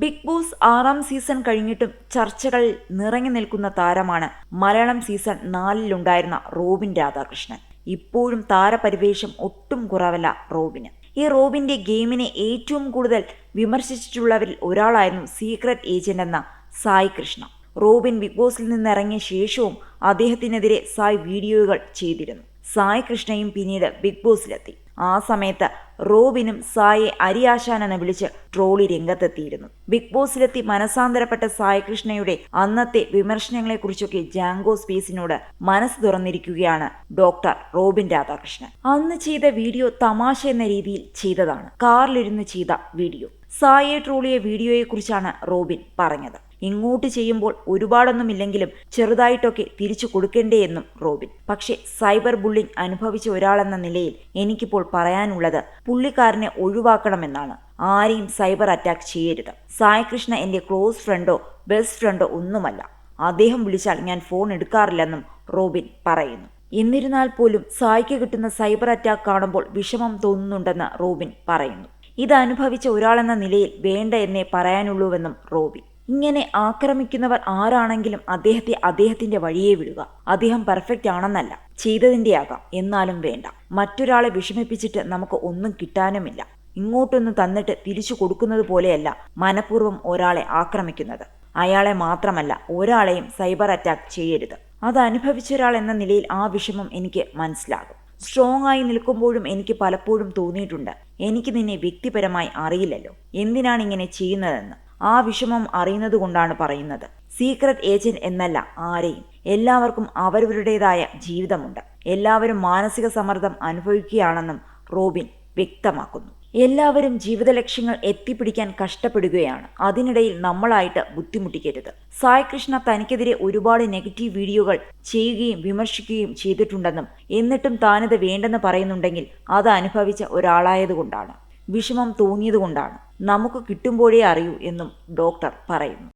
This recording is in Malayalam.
ബിഗ് ബോസ് ആറാം സീസൺ കഴിഞ്ഞിട്ടും ചർച്ചകൾ നിറഞ്ഞു നിൽക്കുന്ന താരമാണ് മലയാളം സീസൺ നാലിലുണ്ടായിരുന്ന റോബിൻ രാധാകൃഷ്ണൻ. ഇപ്പോഴും താരപരിവേഷം ഒട്ടും കുറവല്ല റോബിന്. ഈ റോബിന്റെ ഗെയിമിനെ ഏറ്റവും കൂടുതൽ വിമർശിച്ചിട്ടുള്ളവരിൽ ഒരാളായിരുന്നു സീക്രട്ട് ഏജന്റ് എന്ന സായി കൃഷ്ണ. റോബിൻ ബിഗ് ബോസിൽ നിന്നിറങ്ങിയ ശേഷവും അദ്ദേഹത്തിനെതിരെ സായ് വീഡിയോകൾ ചെയ്തിരുന്നു. സായ് കൃഷ്ണയും പിന്നീട് ബിഗ് ബോസിലെത്തി. ആ സമയത്ത് റോബിനും സായെ അരിയാശാൻ എന്ന് വിളിച്ച് ട്രോളി രംഗത്തെത്തിയിരുന്നു. ബിഗ് ബോസിലെത്തി മനസാന്തരപ്പെട്ട സായകൃഷ്ണയുടെ അന്നത്തെ വിമർശനങ്ങളെക്കുറിച്ചൊക്കെ ജാങ്കോ സ്പേസിനോട് മനസ്സ് തുറന്നിരിക്കുകയാണ് ഡോക്ടർ റോബിൻ രാധാകൃഷ്ണൻ. അന്ന് ചെയ്ത വീഡിയോ തമാശ എന്ന രീതിയിൽ ചെയ്തതാണ്. കാറിലിരുന്ന് ചെയ്ത വീഡിയോ. സായെ ട്രോളിയ വീഡിയോയെക്കുറിച്ചാണ് റോബിൻ പറഞ്ഞത്. ഇങ്ങോട്ട് ചെയ്യുമ്പോൾ ഒരുപാടൊന്നുമില്ലെങ്കിലും ചെറുതായിട്ടൊക്കെ തിരിച്ചു കൊടുക്കേണ്ടേ എന്നും റോബിൻ. പക്ഷേ സൈബർ ബുള്ളിംഗ് അനുഭവിച്ച ഒരാളെന്ന നിലയിൽ എനിക്കിപ്പോൾ പറയാനുള്ളത് പുള്ളിക്കാരനെ ഒഴിവാക്കണമെന്നാണ്. ആരെയും സൈബർ അറ്റാക്ക് ചെയ്യരുത്. സായികൃഷ്ണ എന്റെ ക്ലോസ് ഫ്രണ്ടോ ബെസ്റ്റ് ഫ്രണ്ടോ ഒന്നുമല്ല. അദ്ദേഹം വിളിച്ചാൽ ഞാൻ ഫോൺ എടുക്കാറില്ലെന്നും റോബിൻ പറയുന്നു. എന്നിരുന്നാൽ പോലും സായിക്ക് കിട്ടുന്ന സൈബർ അറ്റാക്ക് കാണുമ്പോൾ വിഷമം തോന്നുന്നുണ്ടെന്ന് റോബിൻ പറയുന്നു. ഇത് അനുഭവിച്ച ഒരാളെന്ന നിലയിൽ വേണ്ട എന്നേ പറയാനുള്ളൂവെന്നും റോബിൻ. ഇങ്ങനെ ആക്രമിക്കുന്നവർ ആരാണെങ്കിലും അദ്ദേഹത്തെ അദ്ദേഹത്തിന്റെ വഴിയെ വിടുക. അദ്ദേഹം പെർഫെക്റ്റ് ആണെന്നല്ല ചെയ്തതിന്റെ ആകാം എന്നാലും വേണ്ട. മറ്റൊരാളെ വിഷമിപ്പിച്ചിട്ട് നമുക്ക് ഒന്നും കിട്ടാനുമില്ല. ഇങ്ങോട്ടൊന്ന് തന്നിട്ട് തിരിച്ചു കൊടുക്കുന്നത് പോലെയല്ല മനഃപൂർവം ഒരാളെ ആക്രമിക്കുന്നത്. അയാളെ മാത്രമല്ല ഒരാളെയും സൈബർ അറ്റാക്ക് ചെയ്യരുത്. അത് അനുഭവിച്ച ഒരാൾ എന്ന നിലയിൽ ആ വിഷമം എനിക്ക് മനസ്സിലാകും. സ്ട്രോങ് ആയി നിൽക്കുമ്പോഴും എനിക്ക് പലപ്പോഴും തോന്നിയിട്ടുണ്ട്. എനിക്ക് നിന്നെ വ്യക്തിപരമായി അറിയില്ലല്ലോ. എന്തിനാണ് ഇങ്ങനെ ചെയ്യുന്നതെന്ന്? ആ വിഷമം അറിയുന്നത് കൊണ്ടാണ് പറയുന്നത്. സീക്രട്ട് ഏജന്റ് എന്നല്ല ആരെയും. എല്ലാവർക്കും അവരവരുടേതായ ജീവിതമുണ്ട്. എല്ലാവരും മാനസിക സമ്മർദ്ദം അനുഭവിക്കുകയാണെന്നും റോബിൻ വ്യക്തമാക്കുന്നു. എല്ലാവരും ജീവിത ലക്ഷ്യങ്ങൾ എത്തിപ്പിടിക്കാൻ കഷ്ടപ്പെടുകയാണ്. അതിനിടയിൽ നമ്മളായിട്ട് ബുദ്ധിമുട്ടിക്കരുത്. സായ് കൃഷ്ണ തനിക്കെതിരെ ഒരുപാട് നെഗറ്റീവ് വീഡിയോകൾ ചെയ്യുകയും വിമർശിക്കുകയും ചെയ്തിട്ടുണ്ടെന്നും എന്നിട്ടും താനിത് വേണ്ടെന്ന് പറയുന്നുണ്ടെങ്കിൽ അത് അനുഭവിച്ച ഒരാളായതുകൊണ്ടാണ്. വിഷമം തോന്നിയതുകൊണ്ടാണ്. നമുക്ക് കിട്ടുമ്പോഴേ അറിയൂ എന്നും ഡോക്ടർ പറയുന്നു.